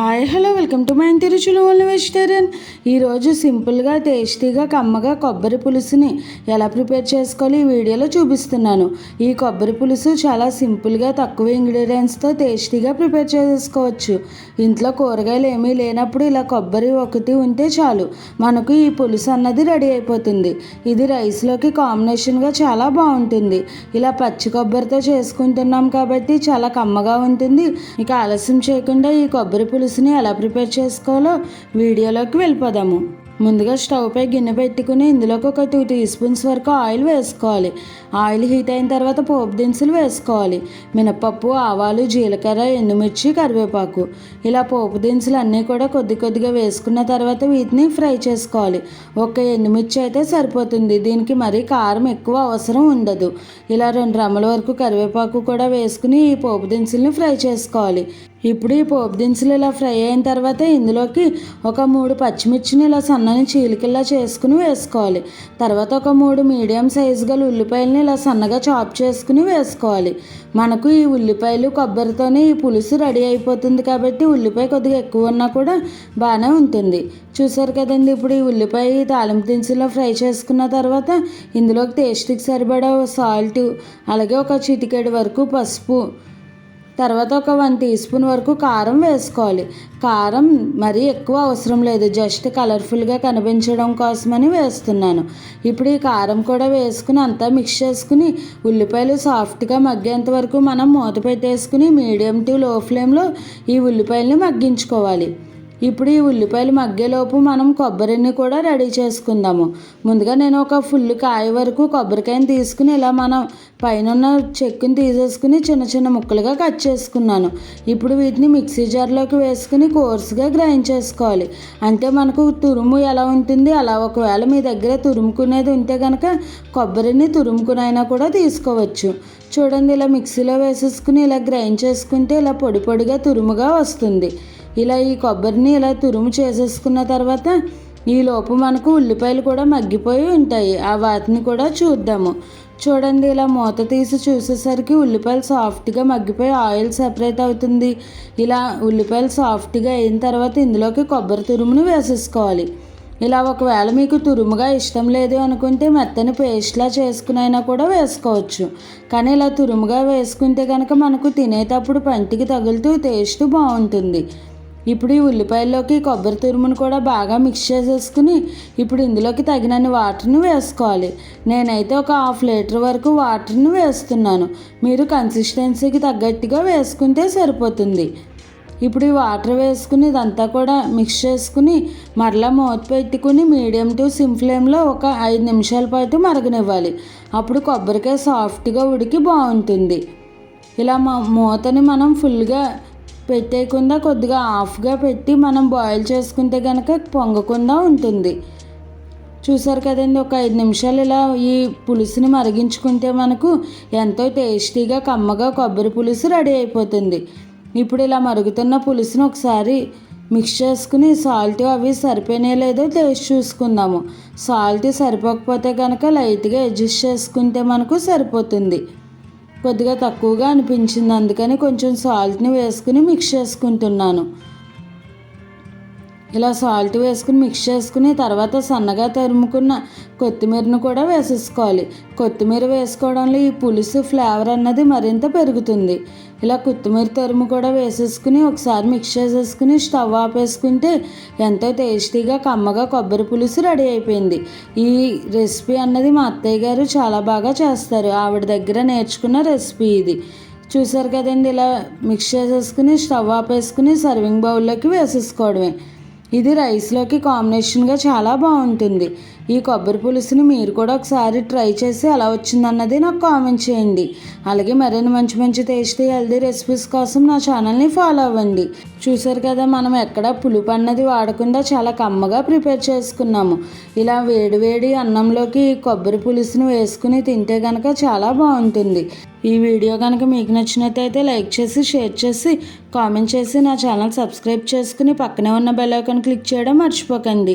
Hi hello welcome to my ఇంటి రుచులు only vegetarian. ఈరోజు సింపుల్గా టేస్టీగా కమ్మగా కొబ్బరి పులుసుని ఎలా ప్రిపేర్ చేసుకోవాలి ఈ వీడియోలో చూపిస్తున్నాను. ఈ కొబ్బరి పులుసు చాలా సింపుల్గా తక్కువ ఇంగ్రీడియంట్స్తో టేస్టీగా ప్రిపేర్ చేసుకోవచ్చు. ఇంట్లో కూరగాయలు ఏమీ లేనప్పుడు ఇలా కొబ్బరి ఒకటి ఉంటే చాలు. మనకు ఈ పులుసు అన్నది రెడీ అయిపోతుంది. ఇది రైస్లోకి కాంబినేషన్గా చాలా బాగుంటుంది. ఇలా పచ్చి కొబ్బరితో చేసుకుంటున్నాం కాబట్టి చాలా కమ్మగా ఉంటుంది. ఇక ఆలస్యం చేయకుండా ఈ కొబ్బరి పులుసు పులుసుని ఎలా ప్రిపేర్ చేసుకోవాలో వీడియోలోకి వెళ్ళిపోదాము. ముందుగా స్టవ్ పై గిన్నె పెట్టుకుని ఇందులోకి ఒక టూ టీ స్పూన్స్ వరకు ఆయిల్ వేసుకోవాలి. ఆయిల్ హీట్ అయిన తర్వాత పోపు దినుసులు వేసుకోవాలి. మినపప్పు ఆవాలు జీలకర్ర ఎండుమిర్చి కరివేపాకు. ఇలా పోపు దినుసులు అన్నీ కూడా కొద్ది కొద్దిగా వేసుకున్న తర్వాత వీటిని ఫ్రై చేసుకోవాలి. ఒక ఎండుమిర్చి అయితే సరిపోతుంది. దీనికి మరీ కారం ఎక్కువ అవసరం ఉండదు. ఇలా రెండు రమ్మల వరకు కరివేపాకు కూడా వేసుకుని ఈ పోపు దినుసుల్ని ఫ్రై చేసుకోవాలి. ఇప్పుడు ఈ పోపు దినుసులు ఇలా ఫ్రై అయిన తర్వాత ఇందులోకి ఒక మూడు పచ్చిమిర్చిని ఇలా సన్నని చీలికల్లా చేసుకుని వేసుకోవాలి. తర్వాత ఒక మూడు మీడియం సైజు గల ఉల్లిపాయలని ఇలా సన్నగా చాప్ చేసుకుని వేసుకోవాలి. మనకు ఈ ఉల్లిపాయలు కొబ్బరితోనే ఈ పులుసు రెడీ అయిపోతుంది కాబట్టి ఉల్లిపాయ కొద్దిగా ఎక్కువ ఉన్నా కూడా బాగానే ఉంటుంది. చూసారు కదండి ఇప్పుడు ఈ ఉల్లిపాయ తాలింపు దినుసుల్లో ఫ్రై చేసుకున్న తర్వాత ఇందులోకి టేస్ట్కి సరిపడా సాల్ట్ అలాగే ఒక చిటికెడు వరకు పసుపు తర్వాత ఒక వన్ టీ స్పూన్ వరకు కారం వేసుకోవాలి. కారం మరీ ఎక్కువ అవసరం లేదు. జస్ట్ కలర్ఫుల్గా కనిపించడం కోసమని వేస్తున్నాను. ఇప్పుడు ఈ కారం కూడా వేసుకుని అంతా మిక్స్ చేసుకుని ఉల్లిపాయలు సాఫ్ట్గా మగ్గేంత వరకు మనం మూత పెట్టేసుకుని మీడియం టు లో ఫ్లేమ్లో ఈ ఉల్లిపాయలని మగ్గించుకోవాలి. ఇప్పుడు ఈ ఉల్లిపాయలు మగ్గేలోపు మనం కొబ్బరిని కూడా రెడీ చేసుకుందాము. ముందుగా నేను ఒక ఫుల్ కాయ వరకు కొబ్బరికాయని తీసుకుని ఇలా మనం పైన చెక్కుని తీసేసుకుని చిన్న చిన్న ముక్కలుగా కట్ చేసుకున్నాను. ఇప్పుడు వీటిని మిక్సీ జార్లోకి వేసుకుని కోర్సుగా గ్రైండ్ చేసుకోవాలి. అంటే మనకు తురుము ఎలా ఉంటుంది? అలా ఒకవేళ మీ దగ్గర తురుముకునేది ఉంటే కనుక కొబ్బరిని తురుముకునైనా కూడా తీసుకోవచ్చు. చూడండి ఇలా మిక్సీలో వేసేసుకుని ఇలా గ్రైండ్ చేసుకుంటే ఇలా పొడి పొడిగా తురుముగా వస్తుంది. ఇలా ఈ కొబ్బరిని ఇలా తురుము చేసేసుకున్న తర్వాత ఈ లోపు మనకు ఉల్లిపాయలు కూడా మగ్గిపోయి ఉంటాయి. ఆ వాటిని కూడా చూద్దాము. చూడండి ఇలా మూత తీసి చూసేసరికి ఉల్లిపాయలు సాఫ్ట్గా మగ్గిపోయి ఆయిల్ సెపరేట్ అవుతుంది. ఇలా ఉల్లిపాయలు సాఫ్ట్గా అయిన తర్వాత ఇందులోకి కొబ్బరి తురుమును వేసేసుకోవాలి. ఇలా ఒకవేళ మీకు తురుముగా ఇష్టం లేదు అనుకుంటే మెత్తని పేస్ట్లా చేసుకునైనా కూడా వేసుకోవచ్చు. కానీ ఇలా తురుముగా వేసుకుంటే కనుక మనకు తినేటప్పుడు పంటికి తగులుతూ టేస్ట్ బాగుంటుంది. ఇప్పుడు ఈ ఉల్లిపాయల్లోకి కొబ్బరి తురుమును కూడా బాగా మిక్స్ చేసేసుకుని ఇప్పుడు ఇందులోకి తగినన్ని వాటర్ని వేసుకోవాలి. నేనైతే ఒక హాఫ్ లీటర్ వరకు వాటర్ని వేస్తున్నాను. మీరు కన్సిస్టెన్సీకి తగ్గట్టుగా వేసుకుంటే సరిపోతుంది. ఇప్పుడు ఈ వాటర్ వేసుకుని ఇదంతా కూడా మిక్స్ చేసుకుని మరలా మూత పెట్టుకుని మీడియం టు సిమ్ ఫ్లేమ్లో ఒక ఐదు నిమిషాల పాటు మరగనివ్వాలి. అప్పుడు కొబ్బరికాయ సాఫ్ట్గా ఉడికి బాగుంటుంది. ఇలా మూతని మనం ఫుల్గా పెట్టేయకుండా కొద్దిగా ఆఫ్గా పెట్టి మనం బాయిల్ చేసుకుంటే కనుక పొంగకుండా ఉంటుంది. చూసారు కదండి ఒక ఐదు నిమిషాలు ఇలా ఈ పులుసుని మరిగించుకుంటే మనకు ఎంతో టేస్టీగా కమ్మగా కొబ్బరి పులుసు రెడీ అయిపోతుంది. ఇప్పుడు ఇలా మరుగుతున్న పులుసుని ఒకసారి మిక్స్ చేసుకుని సాల్ట్ అవి సరిపోయినా లేదో టేస్ట్ చూసుకుందాము. సాల్ట్ సరిపోకపోతే కనుక లైట్గా అడ్జస్ట్ చేసుకుంటే మనకు సరిపోతుంది. కొద్దిగా తక్కువగా అనిపించింది. అందుకని కొంచెం సాల్ట్ని వేసుకుని మిక్స్ చేసుకుంటున్నాను. ఇలా సాల్ట్ వేసుకుని మిక్స్ చేసుకుని తర్వాత సన్నగా తరుముకున్న కొత్తిమీరను కూడా వేసేసుకోవాలి. కొత్తిమీర వేసుకోవడంలో ఈ పులుసు ఫ్లేవర్ అన్నది మరింత పెరుగుతుంది. ఇలా కొత్తిమీర తరుము కూడా వేసేసుకుని ఒకసారి మిక్స్ చేసేసుకుని స్టవ్ ఆపేసుకుంటే ఎంతో టేస్టీగా కమ్మగా కొబ్బరి పులుసు రెడీ అయిపోయింది. ఈ రెసిపీ అన్నది మా అత్తయ్య గారు చాలా బాగా చేస్తారు. ఆవిడ దగ్గర నేర్చుకున్న రెసిపీ ఇది. చూసారు కదండి ఇలా మిక్స్ చేసేసుకుని స్టవ్ ఆపేసుకుని సర్వింగ్ బౌల్లోకి వేసేసుకోవడమే. ఇది రైస్లోకి కాంబినేషన్గా చాలా బాగుంటుంది. ఈ కొబ్బరి పులుసుని మీరు కూడా ఒకసారి ట్రై చేసి ఎలా వచ్చిందన్నది నాకు కామెంట్ చేయండి. అలాగే మరిన్ని మంచి మంచి టేస్టీ హెల్దీ రెసిపీస్ కోసం నా ఛానల్ని ఫాలో అవ్వండి. చూసారు కదా మనం ఎక్కడ పులుపు అన్నది వాడకుండా చాలా కమ్మగా ప్రిపేర్ చేసుకున్నాము. ఇలా వేడివేడి అన్నంలోకి కొబ్బరి పులుసుని వేసుకుని తింటే కనుక చాలా బాగుంటుంది. ఈ వీడియో కనుక మీకు నచ్చినట్టయితే లైక్ చేసి షేర్ చేసి కామెంట్ చేసి నా ఛానల్ సబ్స్క్రైబ్ చేసుకుని పక్కనే ఉన్న బెల్ ఐకాన్ క్లిక్ చేయడం మర్చిపోకండి.